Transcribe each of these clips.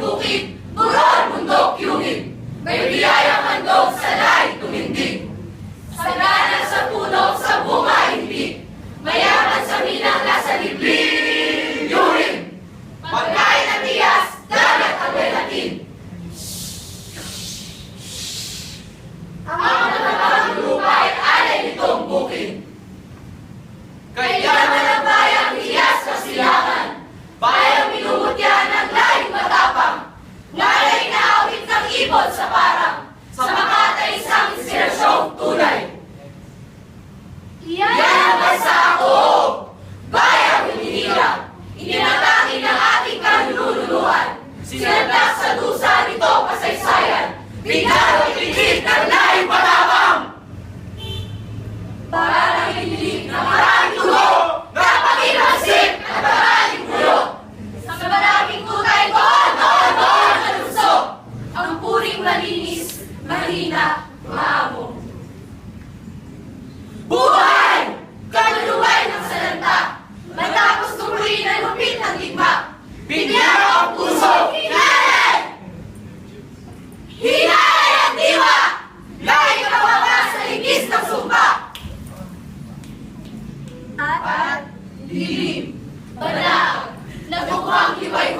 bukid, burol bundok yungin. May biyayang handog sa lay tumindig. Sagana sa puno, sa bunga hindi. Mayaman sa minang nasa libling yurin. Pagkain na tiyas, dagat ang natin. Ang Hindi na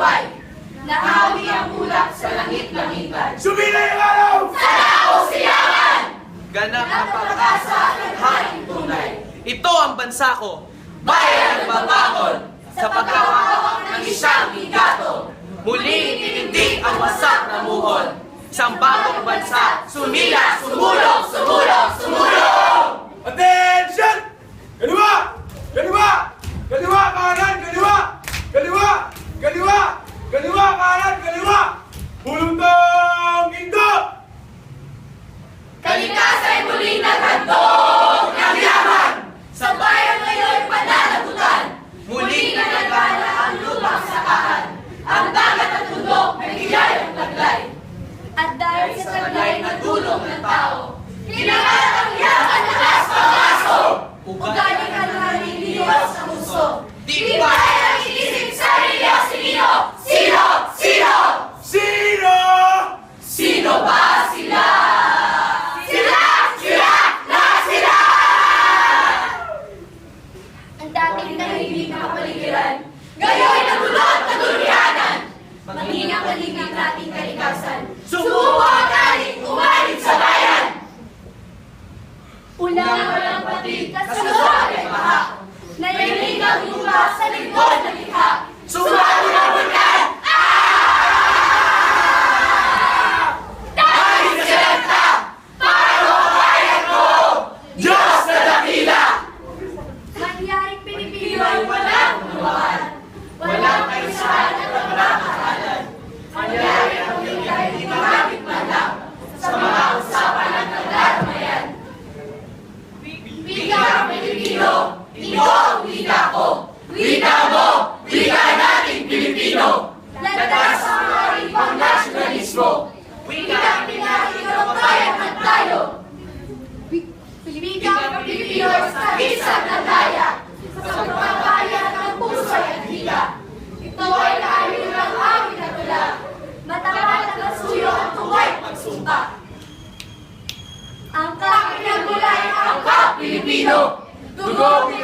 buhay. Nahawi ang ulap sa langit-langitan. Sumilay ang araw! Sa tao siyaman! Ganap ang pag-asa ng haring tunay. Ito ang bansa ko. Bayan ang babangon sa pagkawawak ng isang bigato. Muli tinindig ang wasak na muhon. Isang bagong bansa, sumila, sumulong! sa malay na tulong ng tao. Kinatatangyan ang lakas pamaso! Ugali ka na naliliwas sa puso! Di ba Destino do golpe